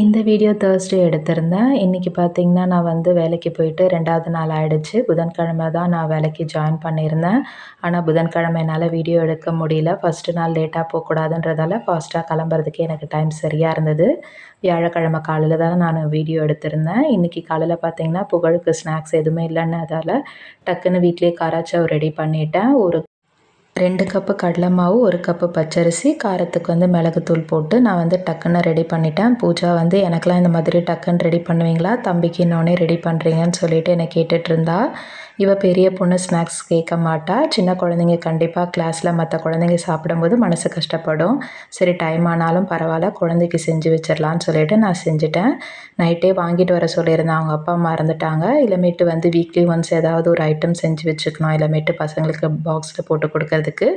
இந்த video Thursday எடுத்திருந்தேன். இன்றைக்கி பார்த்திங்கன்னா நான் வந்து வேலைக்கு போயிட்டு ரெண்டாவது நாள் ஆகிடுச்சு புதன்கிழமை தான் நான் வேலைக்கு ஜாயின் பண்ணியிருந்தேன். ஆனால் புதன்கிழமை என்னால் வீடியோ எடுக்க முடியல. ஃபஸ்ட்டு நாள் லேட்டாக போகக்கூடாதுன்றதால ஃபாஸ்ட்டாக கிளம்புறதுக்கே எனக்கு டைம் சரியாக இருந்தது. வியாழக்கிழமை காலையில் தான் நான் வீடியோ எடுத்திருந்தேன். இன்றைக்கி காலையில் பார்த்திங்கன்னா புகழுக்கு ஸ்நாக்ஸ் எதுவுமே இல்லைன்னதால் டக்குன்னு வீட்லேயே காராச்சவ் ரெடி பண்ணிட்டேன். ஒரு ரெண்டு கப்பு கடலை மாவு ஒரு கப்பு பச்சரிசி காரத்துக்கு வந்து மிளகுத்தூள் போட்டு நான் வந்து டக்குன்னு ரெடி பண்ணிட்டேன். பூஜா வந்து எனக்கெலாம் இந்த மாதிரி டக்குன்னு ரெடி பண்ணுவீங்களா? தம்பிக்கு இன்னொன்னே ரெடி பண்ணுறீங்கன்னு சொல்லிட்டு என்னை கேட்டுட்ருந்தா இவள் பெரிய பொண்ணு ஸ்நாக்ஸ் கேட்க மாட்டா. சின்ன குழந்தைங்க கண்டிப்பாக கிளாஸில் மற்ற குழந்தைங்க சாப்பிடும்போது மனசு கஷ்டப்படும். சரி டைம் ஆனாலும் பரவாயில்ல குழந்தைக்கு செஞ்சு வச்சிடலான்னு சொல்லிட்டு நான் செஞ்சுட்டேன். நைட்டே வாங்கிட்டு வர சொல்லியிருந்தேன். அவங்க அப்பா மறந்துட்டாங்க. இல்லமேட்டு வந்து வீக்லி ஒன்ஸ் ஏதாவது ஒரு ஐட்டம் செஞ்சு வச்சுக்கணும். இல்லமேட்டு பசங்களுக்கு பாக்ஸில் போட்டு பண்ணுறதுக்கு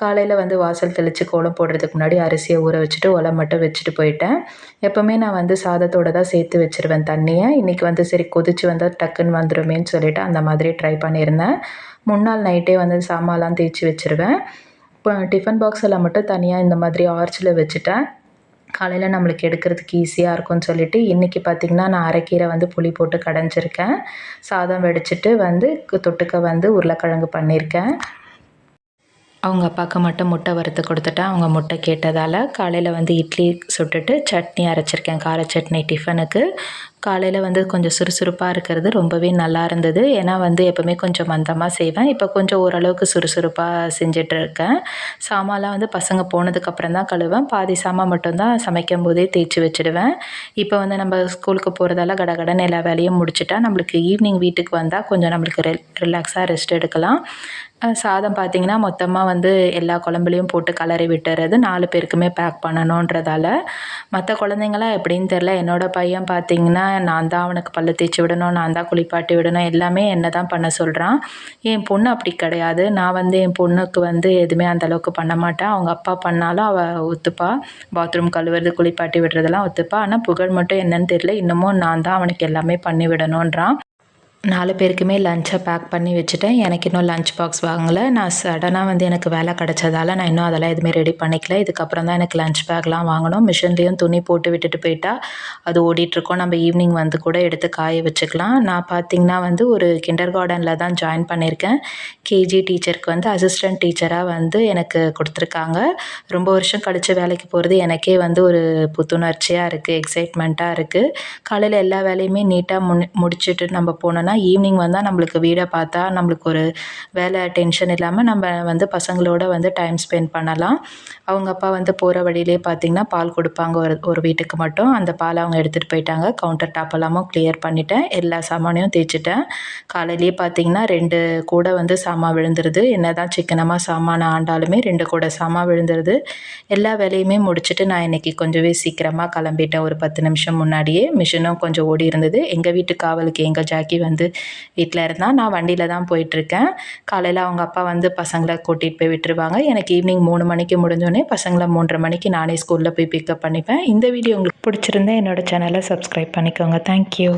காலையில் வந்து வாசல் தெளித்து கோலம் போடுறதுக்கு முன்னாடி அரிசியை ஊற வச்சுட்டு ஒலை மட்டும் வச்சுட்டு போயிட்டேன். எப்போவுமே நான் வந்து சாதத்தோடு தான் சேர்த்து வச்சுருவேன் தண்ணியை. இன்றைக்கி வந்து சரி கொதிச்சு வந்தால் டக்குன்னு வந்துடுமேன்னு சொல்லிவிட்டு அந்த மாதிரி ட்ரை பண்ணியிருந்தேன். முன்னாள் நைட்டே வந்து சாமான்லாம் தேய்ச்சி வச்சுருவேன். இப்போ டிஃபன் பாக்ஸ் எல்லாம் மட்டும் தனியாக இந்த மாதிரி ஆர்ச்சில் வச்சுட்டேன். காலையில் நம்மளுக்கு எடுக்கிறதுக்கு ஈஸியாக இருக்கும்னு சொல்லிவிட்டு இன்றைக்கி பார்த்திங்கன்னா நான் அரைக்கீரை வந்து புளி போட்டு கடைஞ்சிருக்கேன். சாதம் வெடிச்சிட்டு வந்து தொட்டுக்க வந்து உருளைக்கிழங்கு பண்ணியிருக்கேன். அவங்க அப்பாவுக்கு மட்டும் முட்டை வறுத்து கொடுத்துட்டேன் அவங்க முட்டை கேட்டதால் காலையில் வந்து இட்லி சுட்டுட்டு சட்னி அரைச்சிருக்கேன். கார சட்னி டிஃபனுக்கு காலையில் வந்து கொஞ்சம் சுறுசுறுப்பாக இருக்கிறது ரொம்பவே நல்லா இருந்தது. ஏன்னா வந்து எப்போவுமே கொஞ்சம் மந்தமாக செய்வேன். இப்போ கொஞ்சம் ஓரளவுக்கு சுறுசுறுப்பாக செஞ்சிட்ருக்கேன் சாமான்லாம் வந்து பசங்க போனதுக்கப்புறம் தான் கழுவேன். பாதி சாமான் மட்டும்தான் சமைக்கும் போதே தேய்ச்சி வச்சுடுவேன். இப்போ வந்து நம்ம ஸ்கூலுக்கு போகிறதால கடகடன்னு எல்லா வேலையும் முடிச்சுட்டா நம்மளுக்கு ஈவினிங் வீட்டுக்கு வந்தால் கொஞ்சம் நம்மளுக்கு ரெ ரிலாக்ஸாக ரெஸ்ட் எடுக்கலாம். சாதம் பார்த்திங்கன்னா மொத்தமாக வந்து எல்லா குழம்புலையும் போட்டு கலரி விட்டுறது நாலு பேருக்குமே பேக் பண்ணணுன்றதால. மற்ற குழந்தைங்களாம் எப்படின்னு தெரில என்னோடய பையன் பார்த்திங்கன்னா நான் தான் அவனுக்கு பல்லு தேய்ச்சி விடணும் நான் தான் குளிப்பாட்டி விடணும் எல்லாமே என்ன தான் பண்ண சொல்கிறான் என் பொண்ணு அப்படி கிடையாது. நான் வந்து என் பொண்ணுக்கு வந்து எதுவுமே அந்தளவுக்கு பண்ண மாட்டேன். அவங்க அப்பா பண்ணாலும் அவள் ஒத்துப்பா. பாத்ரூம் கழுவுறது குளிப்பாட்டி விடுறதெல்லாம் ஒத்துப்பா. ஆனால் புகழ் மட்டும் என்னன்னு தெரியல. இன்னமும் நான் தான் அவனுக்கு எல்லாமே பண்ணி விடணுன்றான் நாலு பேருக்குமே லஞ்சை பேக் பண்ணி வச்சுட்டேன். எனக்கு இன்னும் லஞ்ச் பாக்ஸ் வாங்கலை. நான் சடனாக வந்து எனக்கு வேலை கிடச்சதால நான் இன்னும் அதெல்லாம் எதுவுமே ரெடி பண்ணிக்கல. இதுக்கப்புறம் தான் எனக்கு லஞ்ச் பேக்லாம் வாங்கணும். மிஷின்லேயும் துணி போட்டு விட்டுட்டு போயிட்டா அது ஓடிட்டுருக்கோம் நம்ம ஈவினிங் வந்து கூட எடுத்து காய வச்சுக்கலாம். நான் பார்த்திங்கன்னா வந்து ஒரு கிண்டர் கார்டனில் தான் ஜாயின் பண்ணியிருக்கேன். கேஜி டீச்சருக்கு வந்து அசிஸ்டன்ட் டீச்சராக வந்து எனக்கு கொடுத்துருக்காங்க. ரொம்ப வருஷம் கழித்து வேலைக்கு போகிறது எனக்கே வந்து ஒரு புத்துணர்ச்சியாக இருக்குது எக்ஸைட்மெண்ட்டாக இருக்குது காலையில் எல்லா வேலையுமே நீட்டாக முன் முடிச்சுட்டு நம்ம போனோன்னா ஆனால் ஈவினிங் வந்தால் நம்மளுக்கு வீடை பார்த்தா நம்மளுக்கு ஒரு வேலை டென்ஷன் இல்லாமல் நம்ம வந்து பசங்களோட வந்து டைம் ஸ்பெண்ட் பண்ணலாம். அவங்க அப்பா வந்து போகிற வழியிலே பார்த்திங்கன்னா பால் கொடுப்பாங்க ஒரு ஒரு வீட்டுக்கு மட்டும். அந்த பாலை அவங்க எடுத்துகிட்டு போயிட்டாங்க. கவுண்டர் டாப் எல்லாமும் கிளியர் பண்ணிவிட்டேன் எல்லா சாமானையும் தேய்ச்சிட்டேன். காலையிலேயே பார்த்திங்கன்னா ரெண்டு கூடை வந்து சாமான் விழுந்துருது. என்ன தான் சிக்கனமாக சாமான ஆண்டாலுமே ரெண்டு கூடை சாமான் விழுந்துருது. எல்லா வேலையுமே முடிச்சுட்டு நான் இன்றைக்கி கொஞ்சமே சீக்கிரமாக கிளம்பிட்டேன். ஒரு பத்து நிமிஷம் முன்னாடியே மிஷினும் கொஞ்சம் ஓடி இருந்தது. எங்கள் வீட்டு காவலுக்கு எங்கள் ஜாக்கி வந்து வந்து வீட்டில் இருந்தால் நான் வண்டியில் தான் போயிட்டுருக்கேன். காலையில் அவங்க அப்பா வந்து பசங்களை கூட்டிகிட்டு போய் விட்டுருவாங்க. எனக்கு ஈவினிங் மூணு மணிக்கு முடிஞ்சோடனே பசங்களை மூன்றரை மணிக்கு நானே ஸ்கூலில் போய் பிக்கப் பண்ணிப்பேன். இந்த வீடியோ உங்களுக்கு பிடிச்சிருந்தா என்னோடய சேனலை சப்ஸ்கிரைப் பண்ணிக்கோங்க. தேங்க்யூ